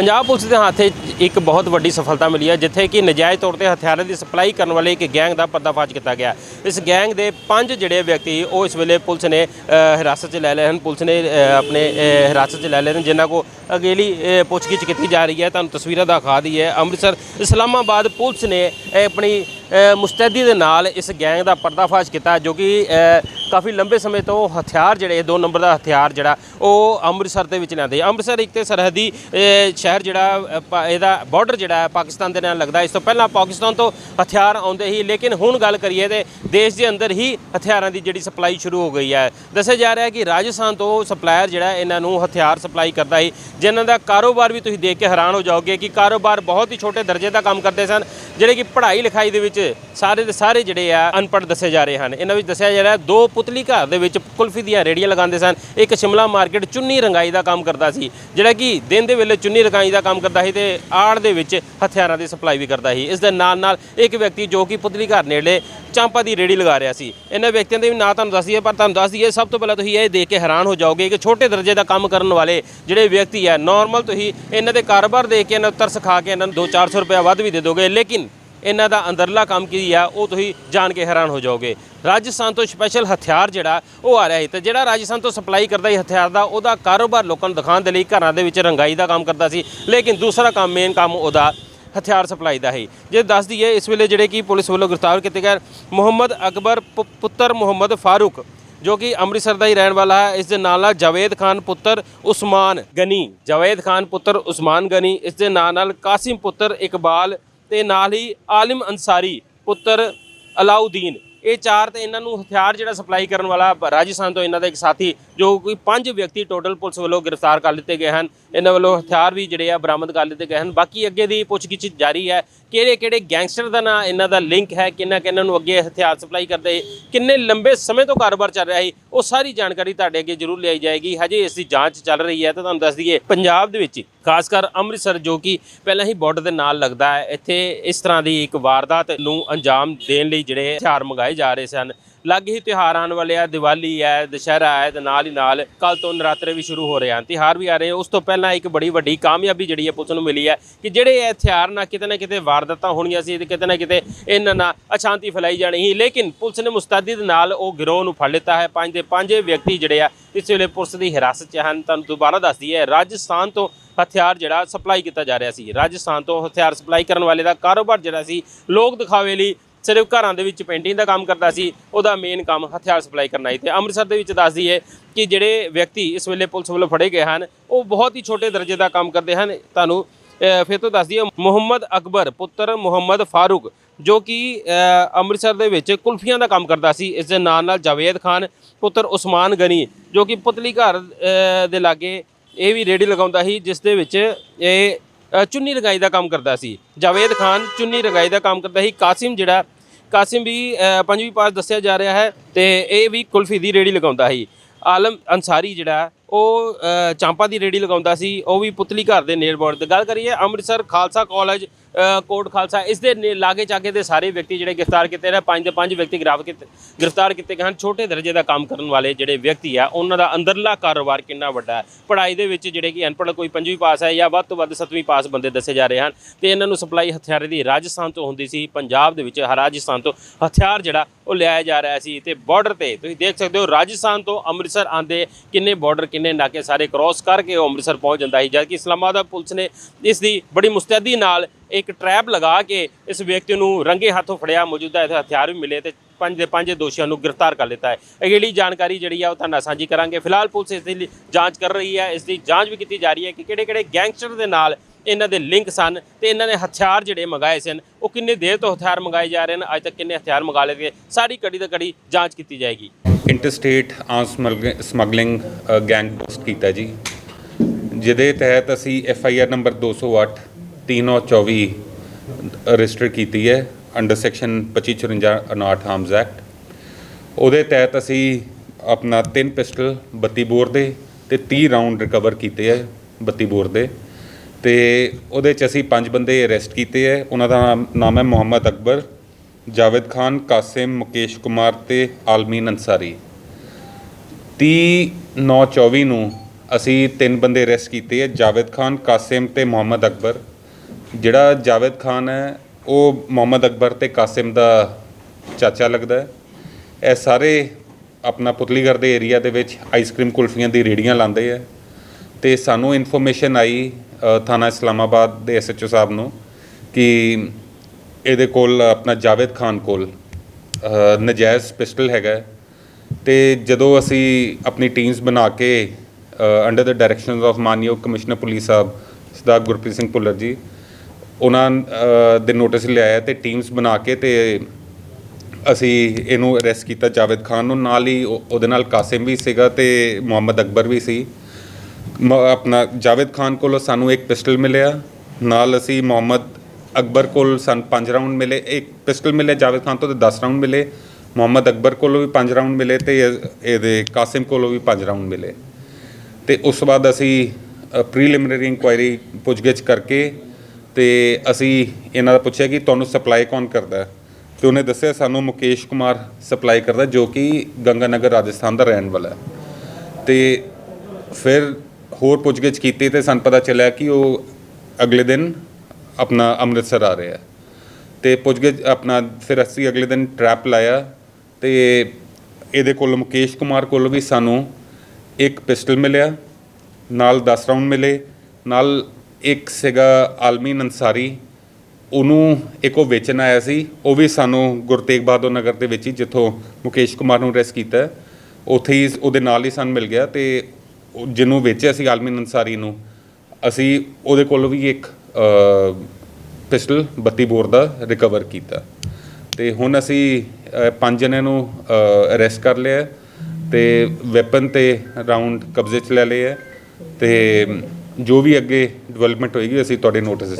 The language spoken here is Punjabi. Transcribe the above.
ਪੰਜਾਬ ਪੁਲਿਸ ਦੇ ਹੱਥੇ ਇੱਕ ਬਹੁਤ ਵੱਡੀ ਸਫਲਤਾ ਮਿਲੀ ਹੈ, ਜਿੱਥੇ ਕਿ ਨਜਾਇਜ਼ ਤੌਰ ਤੇ ਹਥਿਆਰਾਂ ਦੀ ਸਪਲਾਈ ਕਰਨ ਵਾਲੇ ਇੱਕ ਗੈਂਗ ਦਾ ਪਰਦਾਫਾਸ਼ ਕੀਤਾ ਗਿਆ। ਇਸ ਗੈਂਗ ਦੇ ਪੰਜ ਜਿਹੜੇ ਵਿਅਕਤੀ ਉਹ ਇਸ ਵੇਲੇ ਪੁਲਿਸ ਨੇ ਹਿਰਾਸਤ 'ਚ ਲੈ ਲਏ ਹਨ। ਪੁਲਿਸ ਨੇ ਆਪਣੇ ਹਿਰਾਸਤ 'ਚ ਲੈ ਲਏ ਹਨ, ਜਿਨ੍ਹਾਂ ਕੋ ਅਗੇਲੀ ਪੁੱਛਗਿੱਛ ਕੀਤੀ ਜਾ ਰਹੀ ਹੈ। ਤੁਹਾਨੂੰ ਤਸਵੀਰਾਂ ਦਿਖਾ ਦੀ ਹੈ ਅੰਮ੍ਰਿਤਸਰ, ਇਸਲਾਮਾਬਾਦ ਪੁਲਿਸ ਨੇ ਇਹ ਆਪਣੀ ਮੁਸਤੈਦੀ ਦੇ ਨਾਲ ਇਸ ਗੈਂਗ ਦਾ ਪਰਦਾਫਾਸ਼ ਕੀਤਾ ਜੋ ਕਿ ਕਾਫੀ ਲੰਬੇ ਸਮੇਂ ਤੋਂ ਹਥਿਆਰ ਜਿਹੜੇ ਦੋ ਨੰਬਰ ਦਾ ਹਥਿਆਰ ਜਿਹੜਾ, ਉਹ ਅੰਮ੍ਰਿਤਸਰ ਦੇ ਵਿੱਚ ਲਿਆਂਦੇ। ਅੰਮ੍ਰਿਤਸਰ ਇੱਕ ਤੇ ਸਰਹੱਦੀ ਸ਼ਹਿਰ ਜਿਹੜਾ ਇਹਦਾ ਬਾਰਡਰ ਜਿਹੜਾ ਪਾਕਿਸਤਾਨ ਦੇ ਨਾਲ ਲੱਗਦਾ। ਇਸ ਤੋਂ ਪਹਿਲਾਂ ਪਾਕਿਸਤਾਨ ਤੋਂ ਹਥਿਆਰ ਆਉਂਦੇ ਸੀ ਲੇਕਿਨ ਹੁਣ ਗੱਲ ਕਰੀਏ ਤੇ ਦੇਸ਼ ਦੇ ਅੰਦਰ ਹੀ ਹਥਿਆਰਾਂ ਦੀ ਜਿਹੜੀ ਸਪਲਾਈ ਸ਼ੁਰੂ ਹੋ ਗਈ ਹੈ। ਦੱਸਿਆ ਜਾ ਰਿਹਾ ਹੈ ਕਿ ਰਾਜਸਥਾਨ ਤੋਂ ਸਪਲਾਇਰ ਜਿਹੜਾ, ਇਹਨਾਂ ਨੂੰ ਹਥਿਆਰ ਸਪਲਾਈ ਕਰਦਾ ਸੀ, ਜਿਨ੍ਹਾਂ ਦਾ ਕਾਰੋਬਾਰ ਵੀ ਤੁਸੀਂ ਦੇਖ ਕੇ ਹੈਰਾਨ ਹੋ ਜਾਓਗੇ ਕਿ ਕਾਰੋਬਾਰ ਬਹੁਤ ਹੀ ਛੋਟੇ ਦਰਜੇ ਦਾ ਕੰਮ ਕਰਦੇ ਸਨ, ਜਿਹੜੇ ਕਿ ਪੜ੍ਹਾਈ ਲਿਖਾਈ ਦੇ ਵਿੱਚ ਸਾਰੇ ਦੇ ਸਾਰੇ ਜਿਹੜੇ ਆ, ਅਨਪੜ੍ਹ ਦੱਸੇ ਜਾ ਰਹੇ ਹਨ। ਇਹਨਾਂ ਵਿੱਚ ਦੱਸਿਆ ਜਾ ਰਿਹਾ, ਦੋ ਪੁਤਲੀ ਘਰ ਦੇ ਵਿੱਚ ਕੁਲਫੀ ਦੀਆਂ ਰੇੜੀਆਂ ਲਗਾਉਂਦੇ ਸਨ। ਇੱਕ ਸ਼ਿਮਲਾ ਮਾਰਕੀਟ ਚੁੰਨੀ ਰੰਗਾਈ ਦਾ ਕੰਮ ਕਰਦਾ ਸੀ, ਜਿਹੜਾ ਕਿ ਦਿਨ ਦੇ ਵੇਲੇ ਚੁੰਨੀ ਰੰਗਾਈ ਦਾ ਕੰਮ ਕਰਦਾ ਸੀ ਤੇ ਆੜ ਦੇ ਵਿੱਚ ਹਥਿਆਰਾਂ ਦੀ ਸਪਲਾਈ ਵੀ ਕਰਦਾ ਸੀ। ਇਸ ਦੇ ਨਾਲ ਨਾਲ ਇੱਕ ਵਿਅਕਤੀ ਜੋ ਕਿ ਪੁਤਲੀ ਘਰ ਨੇੜੇ ਚਾਂਪਾ ਦੀ ਰੇੜੀ ਲਗਾ ਰਿਹਾ ਸੀ। ਇਹਨਾਂ ਵਿਅਕਤੀਆਂ ਦੇ ਵੀ ਨਾਂ ਤੁਹਾਨੂੰ ਦੱਸ ਦਈਏ, ਪਰ ਤੁਹਾਨੂੰ ਦੱਸ ਦਈਏ, ਸਭ ਤੋਂ ਪਹਿਲਾਂ ਤੁਸੀਂ ਇਹ ਦੇਖ ਕੇ ਹੈਰਾਨ ਹੋ ਜਾਓਗੇ ਕਿ ਛੋਟੇ ਦਰਜੇ ਦਾ ਕੰਮ ਕਰਨ ਵਾਲੇ ਜਿਹੜੇ ਵਿਅਕਤੀ ਹੈ ਨਾਰਮਲ ਤੁਸੀਂ ਇਹਨਾਂ ਦੇ ਕਾਰੋਬਾਰ ਦੇਖ ਕੇ ਇਹਨਾਂ ਨੂੰ ਤਰਸ ਖਾ ਕੇ ਇਹਨਾਂ ਨੂੰ 2-400 ਰੁਪਏ ਵੱਧ ਵੀ ਦੇ ਦੋਗੇ, ਲੇਕਿਨ ਇਹਨਾਂ ਦਾ ਅੰਦਰਲਾ ਕੰਮ ਕੀ ਆ, ਉਹ ਤੁਸੀਂ ਜਾਣ ਕੇ ਹੈਰਾਨ ਹੋ ਜਾਓਗੇ। ਰਾਜਸਥਾਨ ਤੋਂ ਸਪੈਸ਼ਲ ਹਥਿਆਰ ਜਿਹੜਾ, ਉਹ ਆ ਰਿਹਾ ਸੀ ਤੇ ਜਿਹੜਾ ਰਾਜਸਥਾਨ ਤੋਂ ਸਪਲਾਈ ਕਰਦਾ ਸੀ ਹਥਿਆਰ ਦਾ, ਉਹਦਾ ਕਾਰੋਬਾਰ ਲੋਕਾਂ ਨੂੰ ਦਿਖਾਉਣ ਦੇ ਲਈ ਘਰਾਂ ਦੇ ਵਿੱਚ ਰੰਗਾਈ ਦਾ ਕੰਮ ਕਰਦਾ ਸੀ, ਲੇਕਿਨ ਦੂਸਰਾ ਕੰਮ ਮੇਨ ਕੰਮ ਉਹਦਾ ਹਥਿਆਰ ਸਪਲਾਈ ਦਾ ਹੈ ਜੇ ਦੱਸ ਦਈਏ, ਇਸ ਵੇਲੇ ਜਿਹੜੇ ਕਿ ਪੁਲਿਸ ਵੱਲੋਂ ਗ੍ਰਿਫਤਾਰ ਕੀਤੇ ਗਏ ਮੁਹੰਮਦ ਅਕਬਰ, ਪੁ- ਪੁੱਤਰ ਮੁਹੰਮਦ ਫਾਰੂਕ, ਜੋ ਕਿ ਅੰਮ੍ਰਿਤਸਰ ਦਾ ਹੀ ਰਹਿਣ ਵਾਲਾ ਹੈ, ਇਸ ਦੇ ਨਾਲ ਨਾਲ ਜਾਵੇਦ ਖਾਨ ਪੁੱਤਰ ਉਸਮਾਨ ਗਨੀ, ਜਾਵੇਦ ਖਾਨ ਪੁੱਤਰ ਉਸਮਾਨ ਗਨੀ, ਇਸ ਦੇ ਨਾਲ ਨਾਲ ਕਾਸਿਮ ਪੁੱਤਰ ਇਕਬਾਲ ਤੇ ਨਾਲ ਹੀ ਆਲਿਮ ਅੰਸਾਰੀ ਪੁੱਤਰ ਅਲਾਉਦੀਨ। ਇਹ ਚਾਰ ਤੇ ਇਹਨਾਂ ਨੂੰ ਹਥਿਆਰ ਜਿਹੜਾ ਸਪਲਾਈ ਕਰਨ ਵਾਲਾ ਰਾਜਸਥਾਨ ਤੋਂ ਇਹਨਾਂ ਦਾ ਇੱਕ ਸਾਥੀ, ਜੋ ਕੋਈ ਪੰਜ ਵਿਅਕਤੀ ਟੋਟਲ ਪੁਲਿਸ ਵੱਲੋਂ ਗ੍ਰਿਫਤਾਰ ਕਰ ਲਿੱਤੇ ਗਏ ਹਨ। ਇਹਨਾਂ ਵੱਲੋਂ ਹਥਿਆਰ ਵੀ ਜਿਹੜੇ ਆ ਬਰਾਮਦ ਕਰ ਲਿੱਤੇ ਗਏ ਹਨ। ਬਾਕੀ ਅੱਗੇ ਦੀ ਪੁੱਛਗਿੱਛ ਜਾਰੀ ਹੈ। ਕਿਹੜੇ ਕਿਹੜੇ ਗੈਂਗਸਟਰ ਦਾ ਨਾਂ ਇਹਨਾਂ ਦਾ ਲਿੰਕ ਹੈ? ਕਿੰਨਾ ਕਿੰਨਾਂ ਨੂੰ ਅੱਗੇ ਹਥਿਆਰ ਸਪਲਾਈ ਕਰਦੇ, ਕਿੰਨੇ ਲੰਬੇ ਸਮੇਂ ਤੋਂ ਕਾਰੋਬਾਰ ਚੱਲ ਰਿਹਾ ਸੀ? ਉਹ ਸਾਰੀ ਜਾਣਕਾਰੀ ਤੁਹਾਡੇ ਅੱਗੇ ਜ਼ਰੂਰ ਲਿਆਈ ਜਾਏਗੀ। ਹਜੇ ਇਸ ਦੀ ਜਾਂਚ ਚੱਲ ਰਹੀ ਹੈ ਤਾਂ ਤੁਹਾਨੂੰ ਦੱਸ ਦਈਏ, ਪੰਜਾਬ ਦੇ ਵਿੱਚ ਖਾਸ ਕਰ ਅੰਮ੍ਰਿਤਸਰ, ਜੋ ਕਿ ਪਹਿਲਾਂ ਹੀ ਬਾਰਡਰ ਦੇ ਨਾਲ ਲੱਗਦਾ ਹੈ। ਇੱਥੇ ਇਸ ਤਰ੍ਹਾਂ ਦੀ ਇੱਕ ਵਾਰਦਾਤ ਨੂੰ ਅੰਜਾਮ ਦੇਣ ਲਈ ਜਿਹੜੇ ਹਥਿਆਰ ਮੰਗਾਏ ਜਾ ਰਹੇ ਸਨ। ਲੱਗ ਹੀ ਤਿਉਹਾਰ ਆਉਣ ਵਾਲੇ ਆ, ਦੀਵਾਲੀ ਹੈ, ਦੁਸ਼ਹਿਰਾ ਹੈ, ਤੇ ਨਾਲ ਹੀ ਨਾਲ ਕੱਲ ਤੋਂ ਨਰਾਤਰੇ ਵੀ ਸ਼ੁਰੂ ਹੋ ਰਹੇ ਹਨ। ਤਿਉਹਾਰ ਵੀ ਆ ਰਹੇ, ਉਸ ਤੋਂ ਪਹਿਲਾਂ ਇੱਕ ਬੜੀ ਵੱਡੀ ਕਾਮਯਾਬੀ ਜਿਹੜੀ ਹੈ ਪੁਲਿਸ ਨੂੰ ਮਿਲੀ ਹੈ ਕਿ ਜਿਹੜੇ ਇਹ ਹਥਿਆਰ ਨਾਲ ਕਿਤੇ ਨਾ ਕਿਤੇ ਵਾਰਦਾਤਾਂ ਹੋਣੀਆਂ ਸੀ ਤੇ ਕਿਤੇ ਨਾ ਕਿਤੇ ਇਹਨਾਂ ਨਾਲ ਅਸ਼ਾਂਤੀ ਫੈਲਾਈ ਜਾਣੀ ਸੀ। ਲੇਕਿਨ ਪੁਲਿਸ ਨੇ ਮੁਸਤੈਦੀ ਦੇ ਨਾਲ ਉਹ ਗਿਰੋਹ ਨੂੰ ਫੜ ਲਿੱਤਾ ਹੈ। ਪੰਜ ਦੇ ਪੰਜ ਵਿਅਕਤੀ ਜਿਹੜੇ ਆ ਇਸ ਵੇਲੇ ਪੁਲਿਸ ਦੀ ਹਿਰਾਸਤ 'ਚ ਹਨ। ਤੁਹਾਨੂੰ ਦੁਬਾਰਾ ਦੱਸ ਦਈਏ, ਰਾਜਸਥਾਨ ਤੋਂ ਹਥਿਆਰ ਜਿਹੜਾ ਸਪਲਾਈ ਕੀਤਾ ਜਾ ਰਿਹਾ ਸੀ। ਰਾਜਸਥਾਨ ਤੋਂ ਹਥਿਆਰ ਸਪਲਾਈ ਕਰਨ ਵਾਲੇ ਦਾ ਕਾਰੋਬਾਰ ਜਿਹੜਾ ਸੀ, ਲੋਕ ਦਿਖਾਵੇ ਲਈ ਸਿਰਫ ਘਰਾਂ ਦੇ ਵਿੱਚ ਪੇਂਟਿੰਗ ਦਾ ਕੰਮ ਕਰਦਾ ਸੀ, ਉਹਦਾ ਮੇਨ ਕੰਮ ਹਥਿਆਰ ਸਪਲਾਈ ਕਰਨਾ ਸੀ ਤੇ ਅੰਮ੍ਰਿਤਸਰ ਦੇ ਵਿੱਚ ਦੱਸਦੀ ਹੈ ਕਿ ਜਿਹੜੇ ਵਿਅਕਤੀ ਇਸ ਵੇਲੇ ਪੁਲਿਸ ਵੱਲੋਂ ਫੜੇ ਗਏ ਹਨ, ਉਹ ਬਹੁਤ ਹੀ ਛੋਟੇ ਦਰਜੇ ਦਾ ਕੰਮ ਕਰਦੇ ਹਨ। ਤੁਹਾਨੂੰ ਫਿਰ ਤੋਂ ਦੱਸਦੀ ਹੈ ਮੁਹੰਮਦ ਅਕਬਰ, ਪੁੱਤਰ ਮੁਹੰਮਦ ਫਾਰੂਕ, ਜੋ ਕਿ ਅੰਮ੍ਰਿਤਸਰ ਦੇ ਵਿੱਚ ਕੁਲਫੀਆਂ ਦਾ ਕੰਮ ਕਰਦਾ ਸੀ, ਇਸ ਦੇ ਨਾਲ ਨਾਲ ਜਾਵੇਦ ਖਾਨ, ਪੁੱਤਰ ਉਸਮਾਨ ਗਨੀ, ਜੋ ਕਿ ਪੁਤਲੀ ਘਰ ਦੇ ਲਾਗੇ ਇਹ ਵੀ ਰੇੜੀ ਲਗਾਉਂਦਾ ਸੀ ਜਿਸ ਦੇ ਵਿੱਚ ਇਹ ਚੁੰਨੀ ਰੰਗਾਈ ਦਾ ਕੰਮ ਕਰਦਾ ਸੀ। ਜਾਵੇਦ ਖਾਨ ਚੁੰਨੀ ਰੰਗਾਈ ਦਾ ਕੰਮ ਕਰਦਾ ਸੀ। ਕਾਸਿਮ ਜਿਹੜਾ ਕਾਸਿਮ ਵੀ ਪੰਜਵੀਂ ਪਾਸ ਦੱਸਿਆ ਜਾ ਰਿਹਾ ਹੈ ਤੇ ਇਹ ਵੀ ਕੁਲਫੀ ਦੀ ਰੇੜੀ ਲਗਾਉਂਦਾ ਸੀ। ਆਲਮ ਅੰਸਾਰੀ ਜਿਹੜਾ ਉਹ ਅ, ਚਾਂਪਾ ਦੀ ਰੇੜੀ ਲਗਾਉਂਦਾ ਸੀ। ਉਹ ਵੀ ਪੁਤਲੀ ਘਰ ਦੇ ਨੇੜ ਬੋਰਡ ਤੇ। ਗੱਲ ਕਰੀਏ ਅੰਮ੍ਰਿਤਸਰ ਖਾਲਸਾ ਕਾਲਜ ਕੋਟ ਖਾਲਸਾ, ਇਸ ਦੇ ਨੇ- ਲਾਗੇ ਚਾਗੇ ਦੇ ਸਾਰੇ ਵਿਅਕਤੀ ਜਿਹੜੇ ਗ੍ਰਿਫਤਾਰ ਕੀਤੇ ਨੇ, ਪੰਜ ਦੇ ਪੰਜ ਵਿਅਕਤੀ ਗ੍ਰਿਫਤਾਰ ਕੀਤੇ ਗ੍ਰਿਫਤਾਰ ਕੀਤੇ ਗਏ ਹਨ। ਛੋਟੇ ਦਰਜੇ ਦਾ ਕੰਮ ਕਰਨ ਵਾਲੇ ਜਿਹੜੇ ਵਿਅਕਤੀ ਆ, ਉਹਨਾਂ ਦਾ ਅੰਦਰਲਾ ਕਾਰੋਬਾਰ ਕਿੰਨਾ ਵੱਡਾ ਹੈ? ਪੜ੍ਹਾਈ ਦੇ ਵਿੱਚ ਜਿਹੜੇ ਕਿ ਅਨਪੜ੍ਹ ਕੋਈ ਪੰਜਵੀਂ ਪਾਸ ਹੈ ਜਾਂ ਵੱਧ ਤੋਂ ਵੱਧ ਸੱਤਵੀਂ ਪਾਸ ਬੰਦੇ ਦੱਸੇ ਜਾ ਰਹੇ ਹਨ। ਤੇ ਇਹਨਾਂ ਨੂੰ ਸਪਲਾਈ ਹਥਿਆਰੇ ਦੀ ਰਾਜਸਥਾਨ ਤੋਂ ਹੁੰਦੀ ਸੀ, ਪੰਜਾਬ ਦੇ ਵਿੱਚ ਰਾਜਸਥਾਨ ਤੋਂ ਹਥਿਆਰ ਜਿਹੜਾ ਉਹ ਲਿਆਇਆ ਜਾ ਰਿਹਾ ਸੀ ਤੇ ਬਾਰਡਰ ਤੇ। ਤੁਸੀਂ ਦੇਖ ਸਕਦੇ ਹੋ, ਰਾਜਸਥਾਨ ਤੋਂ ਅੰਮ੍ਰਿਤਸਰ ਆਂਦੇ ਕਿੰਨੇ ਬਾਰਡਰ ਕਿੰਨੇ ਨਾਕੇ ਸਾਰੇ ਕ੍ਰਾਸ ਕਰਕੇ ਉਹ ਅੰਮ੍ਰਿਤਸਰ ਪਹੁੰਚ ਜਾਂਦਾ ਸੀ। ਜਦਕਿ ਇਸਲਾਮਾਬਾਦ ਪੁਲਿਸ ਨੇ ਇਸ ਦੀ ਬੜੀ ਮੁਸਤੈਦੀ ਨਾਲ ਇੱਕ ਟਰੈਪ ਲਗਾ ਕੇ ਇਸ ਵਿਅਕਤੀ ਨੂੰ ਰੰਗੇ ਹੱਥੋਂ ਫੜਿਆ। ਮੌਜੂਦਾ ਇੱਥੇ ਹਥਿਆਰ ਵੀ ਮਿਲੇ ਤੇ ਪੰਜ ਦੇ ਪੰਜ ਦੋਸ਼ੀਆਂ ਨੂੰ ਗ੍ਰਿਫਤਾਰ ਕਰ ਲਿੱਤਾ ਹੈ। ਅਗਲੀ ਜਾਣਕਾਰੀ ਜਿਹੜੀ ਆ ਉਹ ਤੁਹਾਨੂੰ ਸਾਂਝੀ ਕਰਾਂਗੇ। ਫਿਲਹਾਲ ਪੁਲਿਸ ਇਸ ਦੀ ਜਾਂਚ ਕਰ ਰਹੀ ਹੈ। ਇਸ ਦੀ ਜਾਂਚ ਵੀ ਕੀਤੀ ਜਾ ਰਹੀ ਹੈ ਕਿ ਕਿਹੜੇ ਕਿਹੜੇ ਗੈਂਗਸਟਰ ਦੇ ਨਾਲ ਇਹਨਾਂ ਦੇ ਲਿੰਕ ਸਨ ਤੇ ਇਹਨਾਂ ਨੇ ਹਥਿਆਰ ਜਿਹੜੇ ਮੰਗਾਏ ਸਨ, ਉਹ ਕਿੰਨੇ ਦੇਰ ਤੋਂ ਹਥਿਆਰ ਮੰਗਾਏ ਜਾ ਰਹੇ ਹਨ? ਅੱਜ ਤੱਕ ਕਿੰਨੇ ਹਥਿਆਰ ਮੰਗਾ ਲਏ ਗਏ? ਸਾਰੀ ਕੜੀ ਦਾ ਕੜੀ ਜਾਂਚ ਕੀਤੀ ਜਾਏਗੀ। Interstate arms smuggling gang bust ਕੀਤਾ ਜੀ। ਜਿਹਦੇ ਤਹਿਤ ਅਸੀਂ F I R number 208 3924 register ਕੀਤੀ ਹੈ, ਅੰਡਰ ਸੈਕਸ਼ਨ 2554 ਅਨਾਟ ਆਰਮਸ ਐਕਟ ਉਹਦੇ ਤਹਿਤ ਅਸੀਂ ਆਪਣਾ ਤਿੰਨ ਪਿਸਟਲ 32 ਬੋਰ ਦੇ ਤੇ 30 ਰਾਉਂਡ ਰਿਕਵਰ ਕੀਤੇ ਹੈ 32 ਬੋਰ ਦੇ। ਤੇ ਉਹਦੇ ਚ ਅਸੀਂ ਪੰਜ ਬੰਦੇ ਅਰੈਸਟ ਕੀਤੇ ਹੈ ਉਹਨਾਂ ਦਾ ਨਾਮ- ਨਾਮ ਹੈ ਮੁਹੰਮਦ ਅਕਬਰ, ਜਾਵੇਦ ਖਾਨ, ਕਾਸਿਮ, ਮੁਕੇਸ਼ ਕੁਮਾਰ ਤੇ ਆਲਮੀਨ ਅੰਸਾਰੀ 30 9 24 ਨੂੰ ਅਸੀਂ ਤਿੰਨ ਬੰਦੇ ਅਰੈਸਟ ਕੀਤੇ ਹੈ ਜਾਵੇਦ ਖਾਨ, ਕਾਸਿਮ ਤੇ ਮੁਹੰਮਦ ਅਕਬਰ। ਜਿਹੜਾ ਜਾਵੇਦ ਖਾਨ ਹੈ ਉਹ ਮੁਹੰਮਦ ਅਕਬਰ ਤੇ ਕਾਸਿਮ ਦਾ ਚਾਚਾ ਲੱਗਦਾ ਹੈ ਇਹ ਸਾਰੇ ਆਪਣਾ ਪੁਤਲੀਗੜ੍ਹ ਦੇ ਏਰੀਆ ਦੇ ਵਿੱਚ ਆਈਸਕ੍ਰੀਮ ਕੁਲਫੀਆਂ ਦੀ ਰੇੜੀਆਂ ਲਾਉਂਦੇ ਹੈ ਤੇ ਸਾਨੂੰ ਇਨਫੋਰਮੇਸ਼ਨ ਆਈ ਥਾਣਾ ਇਸਲਾਮਾਬਾਦ ਦੇ ਐਸਐਚਓ ਸਾਹਿਬ ਨੂੰ ਕਿ ਇਹਦੇ ਕੋਲ, ਆਪਣਾ ਜਾਵੇਦ ਖਾਨ ਕੋਲ ਨਜਾਇਜ਼ ਪਿਸਟਲ ਹੈਗਾ ਹੈ। ਤੇ ਜਦੋਂ ਅਸੀਂ ਆਪਣੀ ਟੀਮਸ ਬਣਾ ਕੇ ਅੰਡਰ ਦ ਡਾਇਰੈਕਸ਼ਨਸ ਆਫ ਮਾਨਯੋਗ ਕਮਿਸ਼ਨਰ ਪੁਲਿਸ ਸਾਹਿਬ ਸਰਦਾਰ ਗੁਰਪ੍ਰੀਤ ਸਿੰਘ ਭੁੱਲਰ ਜੀ, ਉਹਨਾਂ ਦੇ ਨੋਟਿਸ ਲਿਆਇਆ ਤੇ ਟੀਮਸ ਬਣਾ ਕੇ ਤੇ ਅਸੀਂ ਇਹਨੂੰ ਅਰੈਸਟ ਕੀਤਾ ਜਾਵੇਦ ਖਾਨ ਨੂੰ ਨਾਲ ਹੀ ਉਹ- ਉਹਦੇ ਨਾਲ ਕਾਸਿਮ ਵੀ ਸੀਗਾ ਤੇ ਮੁਹੰਮਦ ਅਕਬਰ ਵੀ ਸੀ ਮ- ਆਪਣਾ ਜਾਵੇਦ ਖਾਨ ਕੋਲੋਂ ਸਾਨੂੰ ਇੱਕ ਪਿਸਟਲ ਮਿਲਿਆ। ਨਾਲ ਅਸੀਂ ਮੁਹੰਮਦ ਅਕਬਰ ਕੋਲ ਸਾਨੂੰ 5 ਰਾਉਂਡ ਮਿਲੇ। ਇੱਕ ਪਿਸਟਲ ਮਿਲਿਆ ਜਾਵੇਦ ਖਾਨ ਤੋਂ ਤੇ 10 ਰਾਉਂਡ ਮਿਲੇ। ਮੁਹੰਮਦ ਅਕਬਰ ਕੋਲੋਂ ਵੀ 5 ਰਾਉਂਡ ਮਿਲੇ ਤੇ ਇਹ- ਇਹਦੇ ਕਾਸਿਮ ਕੋਲੋਂ ਵੀ 5 ਰਾਉਂਡ ਮਿਲੇ। ਤੇ ਉਸ ਤੋਂ ਬਾਅਦ ਅਸੀਂ ਪ੍ਰੀਲਿਮਿਨਰੀ ਇਨਕੁਆਇਰੀ ਪੁੱਛਗਿੱਛ ਕਰਕੇ ਤੇ ਅਸੀਂ ਇਹਨਾਂ ਦਾ ਪੁੱਛਿਆ ਕਿ ਤੁਹਾਨੂੰ ਸਪਲਾਈ ਕੌਣ ਕਰਦਾ ਹੈ? ਤੇ ਉਹਨੇ ਦੱਸਿਆ ਸਾਨੂੰ ਮੁਕੇਸ਼ ਕੁਮਾਰ ਸਪਲਾਈ ਕਰਦਾ ਜੋ ਕਿ ਗੰਗਾਨਗਰ ਰਾਜਸਥਾਨ ਦਾ ਰਹਿਣ ਵਾਲਾ ਹੈ। ਤੇ ਫਿਰ ਹੋਰ ਪੁੱਛਗਿੱਛ ਕੀਤੀ ਤੇ ਸਾਨੂੰ ਪਤਾ ਚੱਲਿਆ ਕਿ ਉਹ ਅਗਲੇ ਦਿਨ ਆਪਣਾ ਅੰਮ੍ਰਿਤਸਰ ਆ ਰਿਹਾ ਹੈ। ਤੇ ਪੁੱਛਗਿੱਛ ਆਪਣਾ ਫਿਰ ਅਸੀਂ ਅਗਲੇ ਦਿਨ ਟਰੈਪ ਲਾਇਆ ਤੇ ਇਹਦੇ ਕੋਲ ਮੁਕੇਸ਼ ਕੁਮਾਰ ਕੋਲ ਵੀ ਸਾਨੂੰ ਇੱਕ ਪਿਸਟਲ ਮਿਲਿਆ, ਨਾਲ 10 ਰਾਉਂਡ ਮਿਲੇ, ਨਾਲ ਇੱਕ ਸੀਗਾ ਆਲਮੀਨ ਅੰਸਾਰੀ ਉਹਨੂੰ ਇੱਕ ਉਹ ਵੇਚਣ ਆਇਆ ਸੀ, ਉਹ ਵੀ ਸਾਨੂੰ ਗੁਰੂ ਤੇਗ ਬਹਾਦਰ ਨਗਰ ਦੇ ਵਿੱਚ ਹੀ ਜਿੱਥੋਂ ਮੁਕੇਸ਼ ਕੁਮਾਰ ਨੂੰ ਅਰੈਸਟ ਕੀਤਾ, ਉੱਥੇ ਹੀ ਉਹਦੇ ਨਾਲ ਹੀ ਸਾਨੂੰ ਮਿਲ ਗਿਆ ਤੇ ਜਿਹਨੂੰ ਵੇਚਿਆ ਸੀ ਆਲਮੀ ਅੰਸਾਰੀ ਨੂੰ, ਅਸੀਂ ਉਹਦੇ ਕੋਲੋਂ ਵੀ ਇੱਕ ਪਿਸਟਲ 32 ਬੋਰ ਦਾ ਰਿਕਵਰ ਕੀਤਾ। ਤੇ ਹੁਣ ਅਸੀਂ ਪੰਜ ਜਣਿਆਂ ਨੂੰ ਅਰੈਸਟ ਕਰ ਲਿਆ ਹੈ ਤੇ ਵੈਪਨ ਤੇ ਰਾਉਂਡ ਕਬਜ਼ੇ 'ਚ ਲੈ ਲਏ ਹੈ ਤੇ ਜੋ ਵੀ ਅੱਗੇ ਡਿਵੈਲਪਮੈਂਟ ਹੋਏਗੀ, ਅਸੀਂ ਤੁਹਾਡੇ ਨੋਟਿਸ